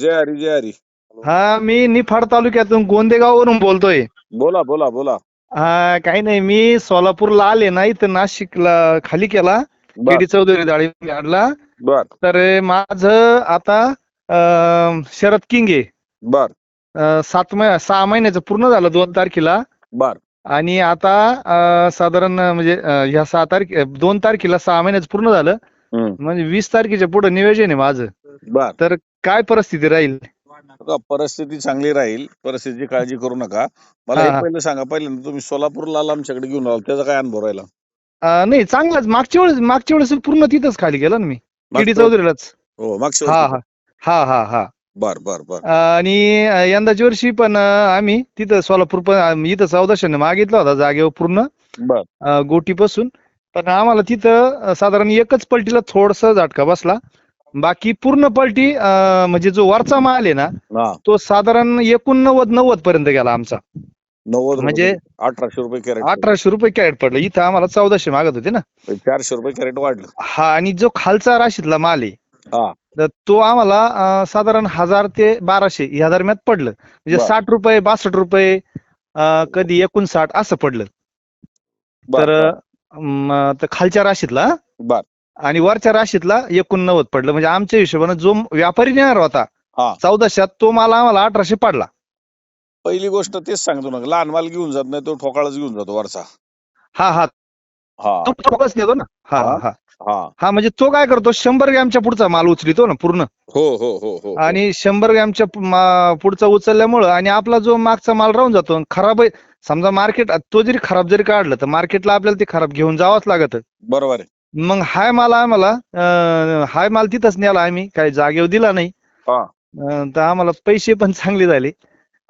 जय हरी जय हरी. हा मी निफाड तालुक्यातून गोंदेगाववरून बोलतोय. बोला बोला बोला. हा काही नाही मी सोलापूरला आले ना इथं नाशिकला खाली केला. बर. केडी चौधरी डाळिंब यार्डला बर. तर माझं आता अं, शरद किंग. बर. अं, सात सहा महिन्याचं पूर्ण झालं दोन तारखेला. बर. आणि आता अं, साधारण म्हणजे अं, ह्या सहा तारखे दोन तारखेला सहा महिन्याचं पूर्ण झालं. हम्म, म्हणजे वीस तारखेच्या पुढे नियोजन आहे माझं. बर. तर काय परिस्थिती राहील? बघा, परिस्थिती चांगली राहील. परिस्थितीची काळजी करू नका. मला हा, हा. पहिलं सांगा पहिल्यांदा तुम्ही सोलापूरला आला आमच्याकडे घेऊन आला त्याचा काय अनुभव राहिला? अं, नाही चांगलाच. मागच्या वेळेस मागच्या वेळेस पूर्ण तिथंच खाली गेलं ना मी. केडी मागच्या- चौधरीलाच. हो मागच्या हा वर्षी. हा हा हा. हा बर बर. बर आणि अं, यंदाच्या वर्षी पण अं, आम्ही तिथं सोलापूर पण इथं चौदाशे मागितला होता जागेवर पूर्ण बर. अं, गोटीपासून. पण आम्हाला तिथं अं, साधारण एकच पलटीला थोडसा झटका बसला. बाकी पूर्ण पलटी म्हणजे जो वरचा माल आहे ना तो साधारण एकोणनव्वद नव्वद पर्यंत गेला आमचा. नव्वद म्हणजे अठराशे रुपये कॅरेट. अठराशे रुपये कॅरेट पडलं. इथं आम्हाला चौदाशे मागत होते ना. चारशे रुपये कॅरेट वाढलं. हा आणि जो खालचा राशीतला माल आहे तर तो आम्हाला साधारण हजार ते बाराशे या दरम्यान पडलं. म्हणजे. साठ रुपये बासष्ट रुपये कधी एकोणसाठ असं पडलं. तर खालच्या राशीतला? बर. आणि वरच्या राशीतला एकोणनव्वद पडलं. म्हणजे आमच्या हिशोबानं जो व्यापारी नेणार होता हा. चौदाशेत तो माल आम्हाला अठराशे पडला. पहिली गोष्ट तेच सांगतो ना लहान माल घेऊन जात नाही तो ठोकाळच घेऊन जातो वरचा. हा हा. हा. तो ठोकच नेतो ना. हा हा. हा. हा. हा म्हणजे तो काय करतो शंभर ग्रॅमच्या पुढचा माल उचलितो ना पूर्ण. हो हो हो हो आणि शंभर ग्रॅमच्या पु- मा- पुढचा उचलल्यामुळं आणि आपला जो मागचा माल राहून जातो आणि खराब आहे. समजा मार्केट तो जरी खराब जरी काढलं तर मार्केटला आपल्याला ते खराब घेऊन जावंच लागत. बरोबर आहे. मग हाय माल आम्हाला अं, हाय माल तिथंच नेला आम्ही काही जागेवर दिला नाही. हा. अं, तर आम्हाला पैसे पण चांगले झाले.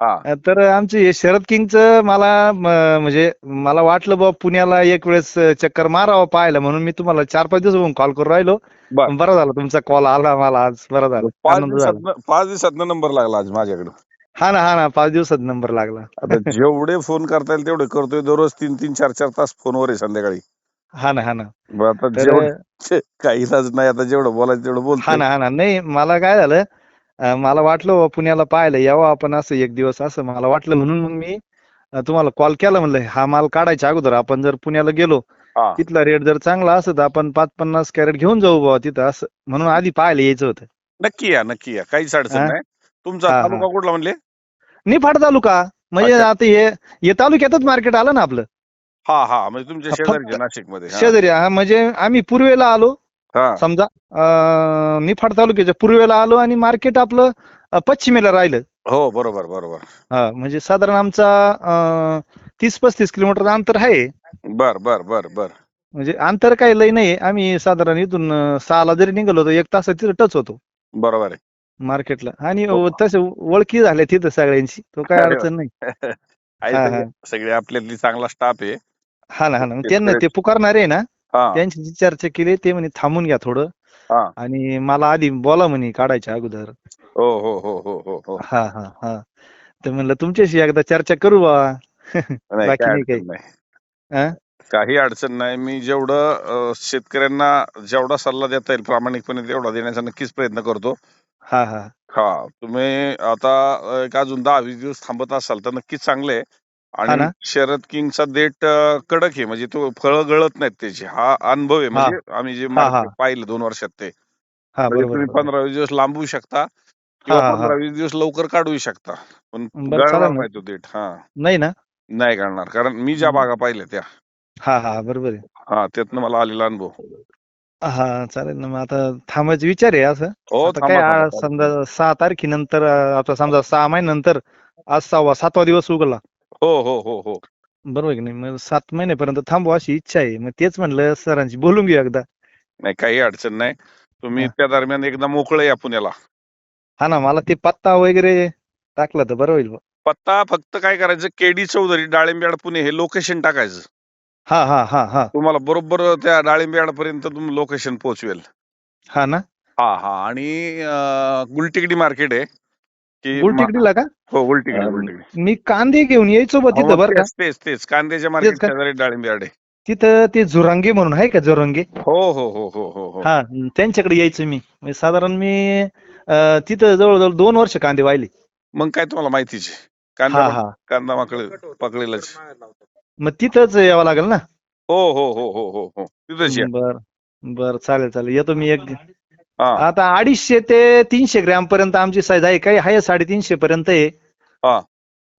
हा. अं, तर आमचे हे शरद किंगचं मला म, म्हणजे मला वाटलं बाबा पुण्याला एक वेळेस चक्कर मारावं पाहायला म्हणून मी तुम्हाला चार पाच दिवस कॉल करून राहिलो. बर. बरं झालं तुमचा कॉल आला मला आज बरं झालं. पाच आनंद झाला. दिवसात पाच दिवसात नंबर लागला आज माझ्याकडे. हा ना हा ना पाच दिवसात नंबर लागला. आता जेवढे फोन करता येईल तेवढे करतोय दररोज तीन तीन चार चार तास फोनवर आहे संध्याकाळी. हा ना हा ना. मग आता तर जेवढं काही इलाज नाही आता जेवढं बोलायचं तेवढं हा ना हा ना. नाही मला काय झालं अं, मला वाटलं बुवा पुण्याला पाहायला यावं आपण असं एक दिवस असं मला वाटलं. म्हणून मग मी अं, तुम्हाला कॉल केला म्हणलं हा माल काढायच्या अगोदर आपण जर पुण्याला गेलो हा. तिथला रेट जर चांगला असत तर आपण पाच पन्नास कॅरेट घेऊन जाऊ बाबा तिथं असं म्हणून आधी पाहायला यायचं होतं. नक्की या नक्की या. काहीच अडचण हा? नाही. तुमचा हा, हा. तालुका कुठला म्हणले? निफाड तालुका. म्हणजे अच्छा. आता हे हे तालुक्यातच मार्केट आलं ना आपलं. हा हा. म्हणजे तुमच्या हा, शेजारी मध्ये शेजारी हा, म्हणजे आम्ही पूर्वेला आलो. हा. समजा अं, निफाड तालुक्याच्या पूर्वेला आलो आणि मार्केट आपलं अं, पश्चिमेला राहिलं. हो बरोबर बरोबर. हा. म्हणजे साधारण आमचा तीस पस्तीस किलोमीटर अंतर आहे. बर बर बर बर. म्हणजे अंतर काही लय नाही आम्ही साधारण इथून अं, सहाला जरी निघालो तर एक तास तिथं टच होतो. बरोबर आहे. मार्केटला. आणि हो. तसे ओळखी झाल्या तिथं सगळ्यांची. तो काय अरे वा. अडचण नाही. आहे हा, सगळे- सगळे आपल्यातली चांगला स्टाफ आहे. हा ना हा ना. मग त्यांना ते पुकारणारे आहे ना. हा. त्यांची जी चर्चा केली ते म्हणे थांबून घ्या थोडं. हा. आणि मला आधी बोला म्हणे काढायच्या अगोदर. हो हो हो हो हो हो. हा हा हा. तर म्हणलं तुमच्याशी एकदा चर्चा करू बा. नाही बाकी काय नाही काही. अडचण नाही. हा? काही अडचण नाही. मी जेवढं अं, शेतकऱ्यांना जेवढा सल्ला देता येईल प्रामाणिकपणे तेवढा देण्याचा नक्कीच प्रयत्न करतो. हा हा. हा. तुम्ही आता अं, एक अजून दहा वीस दिवस थांबत असाल तर नक्कीच चांगले आहे. आणि? शरद किंगचा देठ कडक आहे. म्हणजे तो फळं गळत नाहीत त्याची. हा अनुभव आहे. म्हणजे आम्ही जे पाहिलं दोन वर्षात ते. म्हणजे बरोबर तुम्ही. पंधरा वीस दिवस लांबवू शकता किंवा. पंधरा वीस दिवस लवकर काढू शकता. पण गळणार. नाही तो देठ. हा. नाही ना? नाही गळणार. कारण मी ज्या. बागा पाहिल्या त्या. हा हा बरोबर आहे. हा त्यातनं मला आलेला अनुभव. हा चालेल ना. मग आता थांबायचा विचार आहे असं. हो काय. समजा सहा तारखेनंतर समजा सहा महिन्यानंतर आज सहावा सातवा दिवस उगला. हो हो हो हो. बरोबर आहे की नाही? मग सात महिन्यापर्यंत थांबू अशी इच्छा आहे. मग तेच म्हणलं सरांशी बोलून घेऊ एकदा. नाही काही अडचण नाही. तुम्ही. त्या दरम्यान एकदा मोकळे या पुण्याला. हा ना मला ते पत्ता वगैरे टाकला तर बरं होईल बुवा. पत्ता फक्त काय करायचं केडी चौधरी डाळिंबयाड पुणे हे लोकेशन टाकायचं. हा हा हा हा. तुम्हाला बरोबर त्या डाळिंबयाड पर्यंत तुम्ही लोकेशन पोहोचवेल. हा ना? हा हा. आणि अं, गुलटेकडी मार्केट आहे. की गुलटेकडीला का? हो गुलटेकडी अं, गुलटेकडी मी कांदे घेऊन यायचो बा हो, तिथं बरं का. तेच तेच. कांद्याच्या मार्केट का? डाळिंबयाड आहे तिथं ते झुरांगे म्हणून आहे का झुरांगे? हो हो हो हो हो हो. हा त्यांच्याकडे यायचं मी. म्हणजे साधारण मी अं, तिथं जवळजवळ दोन वर्ष कांदे वाहिले. मग काय तुम्हाला माहितीच आहे. हा कांदा हा. कांदा पकडेलच मग तिथंच यावं लागेल ना? हो हो हो हो हो हो. तिथंच या. बर बर. चालेल चालेल. येतो मी एक आता अडीचशे ते तीनशे ग्रॅम पर्यंत आमची साईज आहे. काही आहे साडेतीनशे पर्यंत आहे. हा.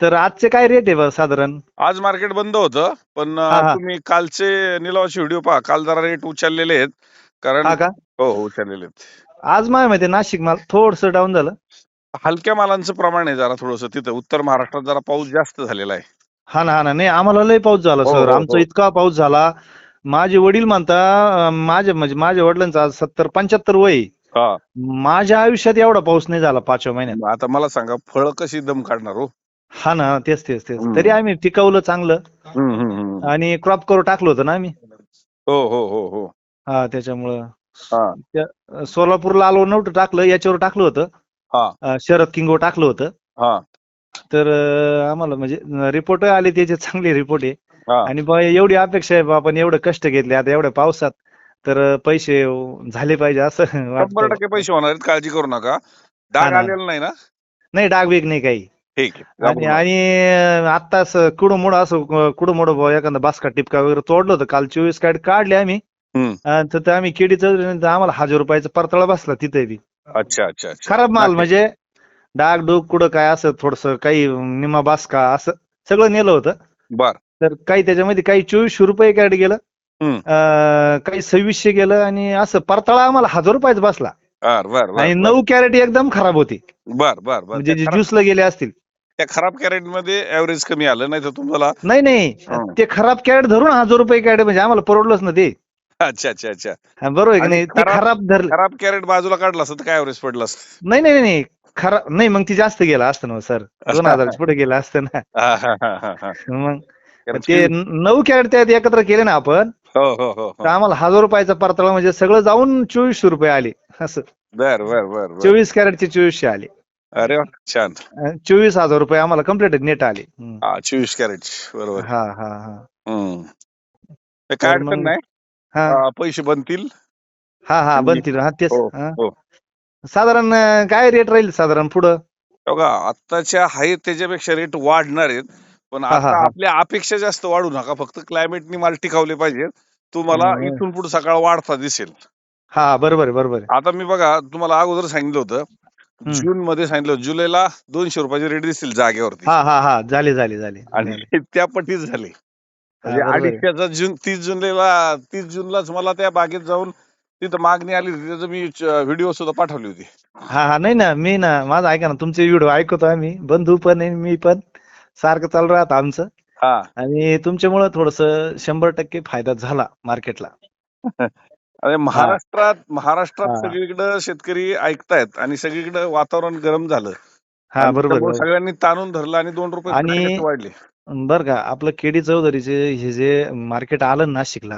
तर आजचे काय रेट आहे साधारण? आज मार्केट बंद होतं पण हा, हा. तुम्ही कालचे निलावाचे व्हिडिओ पहा. काल जरा रेट उचललेले आहेत. कारण हा का? हो हो उचललेले आहेत. आज माय माहिती नाशिक माल थोडस डाऊन झालं. हलक्या मालांचं प्रमाण आहे जरा थोडस तिथं. उत्तर महाराष्ट्रात जरा पाऊस जास्त झालेला आहे. हा ना हा ना. नाही आम्हाला लय पाऊस झाला हो, सर. हो, आमचा हो. इतका पाऊस झाला. माझे वडील म्हणता अं, माझ्या म्हणजे माझ्या वडिलांचं आज सत्तर पंच्याहत्तर वय आहे. हा. माझ्या आयुष्यात एवढा पाऊस नाही झाला पाचव्या महिन्यात. आता मला सांगा फळ कशी दम काढणार हो? हा ना तेच तेच तेच. हम्म. तरी आम्ही पिकवलं चांगलं. हम्म, हम्म, हम्म. आणि क्रॉप करून टाकलं होतं ना आम्ही. हो हो हो हो. हा त्याच्यामुळं. हा. त्या- सोलापूरला आलो नव्हतं टाकलं याच्यावर टाकलं होतं. हा. अं, शरद किंगो टाकलं होतं. हा. तर अं, आम्हाला म्हणजे रिपोर्ट आले त्याचे चांगले रिपोर्ट आहे. हा. आणि बा एवढी अपेक्षा आहे बा आपण एवढे कष्ट घेतले आता एवढ्या पावसात. तर पैसे झाले पाहिजे असं शंभर वाटतं टक्के पैसे होणार आहेत काळजी करू नका डाग ना. आलेला नाही ना नाही डागबीग नाही काही ठीक आहे आणि घाबरू. आणि आता असं कुडं मोडं असं कुडं मोडं बुवा एखादा बास्का टिपका वगैरे तोडलं होतं काल चोवीस कार्ड काढले आम्ही हम्म. तर ते आम्ही केडीचं तर आम्हाला हजार रुपयाचा परताळा बसला तिथे बी अच्छा अच्छा अच्छा खराब माल. म्हणजे डाग डूग कुठं काय असं थोडस काही निमा बास्का असं सगळं नेलं होतं बर तर काही त्याच्यामध्ये काही चोवीसशे रुपये कॅरेट गेलं. अं, काही सव्वीसशे गेलं आणि असं परताळा आम्हाला हजार रुपयाचा बसला. बर बर बर आणि. नऊ कॅरेट एकदम खराब होती. बर बर बर. म्हणजे त्या जे खराब- ज्यूसला गेले असतील. त्या खराब कॅरेटमध्ये ऍव्हरेज कमी आलं नाही तर तुम्हाला नाही नाही. हं. ते खराब कॅरेट धरून हजार रुपये कॅरेट म्हणजे आम्हाला परवडलंच ना ते. अच्छा अच्छा अच्छा. हा, बरोबर आहे की आणि नाही? ते खराब- खराब धरलं. खराब कॅरेट बाजूला काढला असतं काय ऍव्हरेज पडलं असतं? नाही नाही नाही खराब नाही मग ती जास्त गेला असतं ना सर. दोन हजार पुढे गेला असतं ना. मग ते नऊ कॅरेट त्यात एकत्र केले ना आपण हो हो हो तर हो. आम्हाला हजार रुपयाचा परताळा म्हणजे सगळं जाऊन चोवीसशे रुपये आले. असं. बर बर बर चोवीस कॅरेटचे चोवीसशे आले. अरे वा छान. चोवीस हजार रुपये आम्हाला कंप्लीट नेट आले. हम्म. हा चोवीस कॅरेट बरोबर. हा हा हा. हम्म. काय तर अडचण मग- नाही? हा. हा, पैसे बनतील? हा हा बनतील. हा तेच. हो, हा. हो. साधारण अं, काय रेट राहील साधारण पुढं? बघा आत्ताच्या आहेत त्याच्यापेक्षा रेट वाढणार आहेत. पण हा, आता हा. आपल्या अपेक्षा जास्त वाढू नका. फक्त क्लायमेटनी माल टिकावले पाहिजे तुम्हाला हम्म. इथून पुढे सकाळ वाढता दिसेल. हा बरोबर आहे बरोबर आहे. आता मी बघा तुम्हाला अगोदर सांगितलं होतं. हम्म. जून मध्ये सांगितलं होतं, जुलैला दोनशे रुपयाचे रेट दिसतील जागेवरती. हा हा हा. झाले झाले झाले. आणि झाले. त्या पटीच झाले. म्हणजे बरोबर आहे. अडीचशेचा जून तीस जुलैला तीस जूनलाच मला त्या बागेत जाऊन तिथं मागणी आली होती. त्याचं मी व्हिडिओ सुद्धा पाठवली होती. हा हा. नाही ना मी ना माझं ऐका ना तुमचे व्हिडिओ ऐकतो आम्ही. बंधू पण आहे मी पण. सारखं चालू राहतं आमचं. हा. आणि तुमच्यामुळं थोडस शंभर टक्के फायदा झाला मार्केटला अरे महाराष्ट्रात महाराष्ट्रात हा. सगळीकडे शेतकरी ऐकतायत आणि सगळीकडे वातावरण गरम झालं. हा आणि बरोबर त्यामुळे बरोबर. सगळ्यांनी ताणून धरलं आणि दोन रुपये आणि- वाढले. बर का आपलं केडी चौधरीचे हे जे मार्केट आलं ना नाशिकला